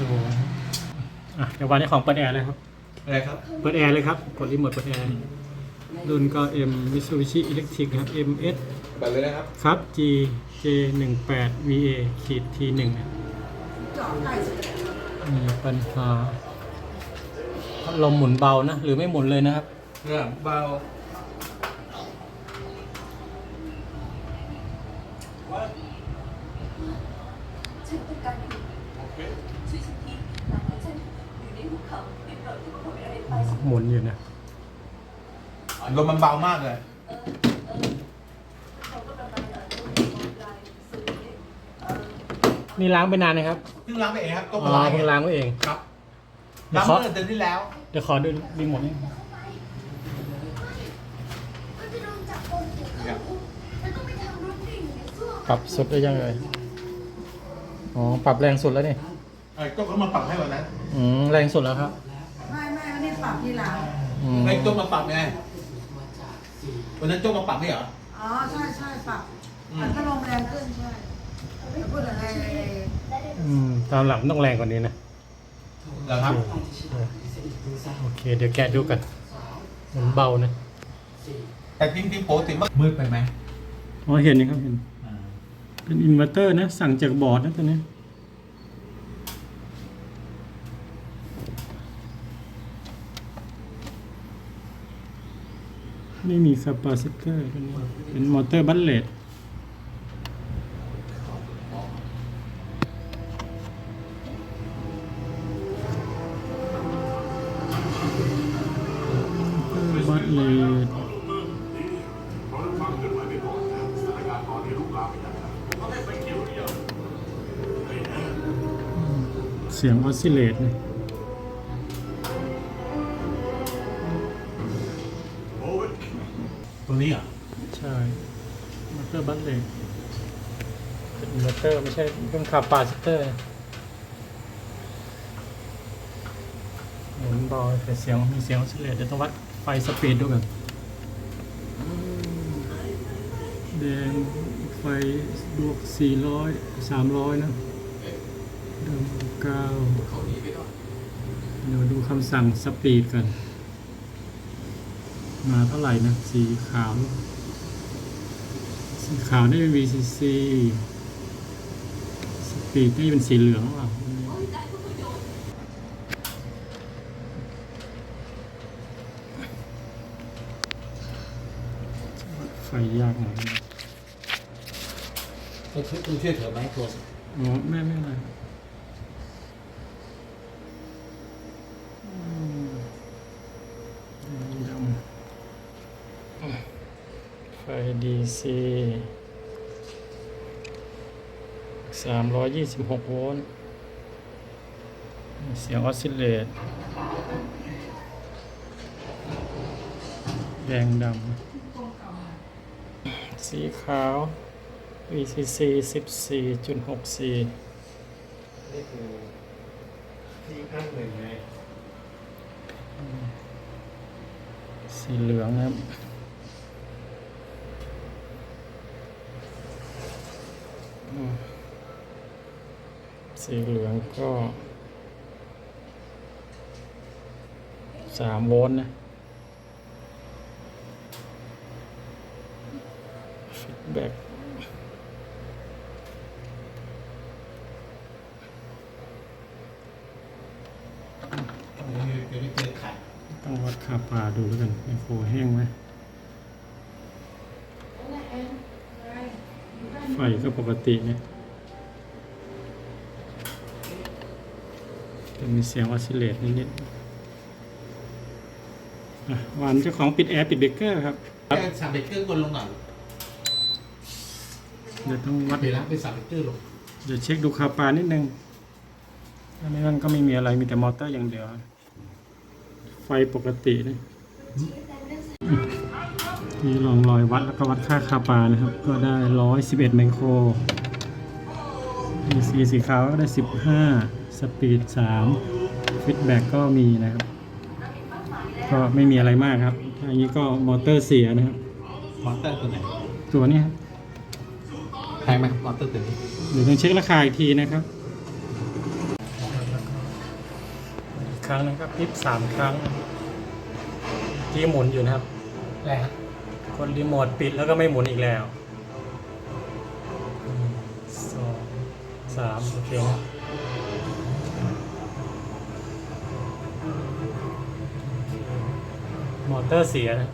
สูอะเดี๋ยววันนี้ของเปิดแอร์เลยครับ อะไรครับ เปิดแอร์เลยครับ กดรีโมทเปิดแอร์ รุ่นก็ M Mitsubishi Electric นะครับ MS เปิดเลยนะครับ ครับ G J 1 8 VA ขีด T 1นะมีปัญหาพัดลมหมุนเบานะ หรือไม่หมุนเลยนะครับเครื่องเบา ฉันต้องการอยู่ช่วยฉันทีหลังของฉันอยู่ใน หุบเขาติดต่อทุกคนอะไรไปสักหมุนอยู่นะลมมันเบามากเลยเขาก็ประมาณเออลายสูงเนี่ยเออนี่ล้างไปนานนะครับเพิ่งล้างไปเองครับต้มอ๋อล้างเพิ่งล้างไว้เอง ครับเดี๋ยวล้างขอ เมื่อเดือนที่แล้ว เดี๋ยวขอดูรีโมทนี่มันจะโดนจับโกงเสียเขามันต้องไปทำรถดิ่งในซ่วมปรับสุดได้ยังเลยอ๋อปรับแรงสุดแล้วนี่ ไอ้ต้มเขามาปรับให้วันนั้นอืมแรงสุดแล้วครับ ไม่ไม่ไม่ได้ปรับทีหลังอืมไอ้ต้มมาปรับไงวันนั้นโจ้มาปรับไม่เหรอ อ๋อใช่ใช่ปรับอืม มันก็ลงแรงขึ้นใช่แต่พูดถึงไอ้อืมตอนหลังต้องแรงกว่านี้นะเหรอครับ โอเค เดี๋ยวแกะดูกันหมุนเบานะแต่พิมพ์พิมพ์ปกติมันมืดไปไหมอ๋อเห็นนี่ครับเห็น เป็นอินเวอร์เตอร์นะ สั่งจากบอร์ดนะตัวนี้ ไม่มีคาปาซิเตอร์ตัวนี้เป็นมอเตอร์บัตเลตบัตเลตเสียงออสซิเลตนะ นี้เหรอใช่มอเตอร์บัตเลตเป็นอินเวอร์เตอร์ไม่ใช่เป็นคาปาซิเตอร์หมุนเบาแต่เสียงมีเสียงออสซิเลตเดี๋ยวต้องวัดไฟสปีดดูกันแดงไฟบวก400 300 นะดำเก้าเดี๋ยวดูคำสั่งสปีดกัน มาเท่าไหร่นะ สีขาว สีขาวนี่เป็น VCC สปีดนี่เป็นสีเหลืองหรือเปล่าไฟยากหน่อยนะคุณช่วยคุณช่วยเถอะไหมโทรศัพท์อ๋อไม่ไม่ไม่อืมดำไฟ DC สามร้อยยี่สิบหกโวลต์ เสียงออสซิลเลตแดงดำ สีขาว VCC สิบสี่จุดหกสี่นี่คือที่ข้างหนึ่งไงสีเหลืองนะครับ อืม สีเหลืองก็สามโวลต์นะฟีดแบ็กเดี๋ยวเดี๋ยวเจอขัดต้องวัดค่าปลาดูแล้วกันไมโครแห้งไหมไฟก็ปกติเนี่ย แต่มีเสียงออสซิเลตนิดๆอะวันเจ้าของปิดแอร์ปิดเบรกเกอร์ครับแค่สับเบรกเกอร์บนลงหน่อยเดี๋ยวต้องวัดเดี๋ยวนะไปสับเบรกเกอร์ลงเดี๋ยวเช็คดูคาปานิดนึงถ้าไม่งั้นก็ไม่มีอะไรมีแต่มอเตอร์อย่างเดียว ไฟปกตินะนี่ลองรอยวัดแล้วก็วัดค่าคาปานะครับ ก็ได้ร้อยสิบเอ็ดไมโคร EC สีขาวก็ได้สิบห้า สปีด3ฟีดแบ็กก็มีนะครับ ก็ไม่มีอะไรมากครับ อันนี้ก็มอเตอร์เสียนะครับ มอเตอร์ตัวไหนตัวนี้ครับแพงไหมมอเตอร์ตัวนี้ เดี๋ยวต้องเช็คราคาอีกทีนะครับอีกครั้งนะครับพิบสามครั้ง ที่หมุนอยู่นะครับแล้วคนรีโมทปิดแล้วก็ไม่หมุนอีกแล้วสองสามโอเคนะ อเตอร์เสียนะ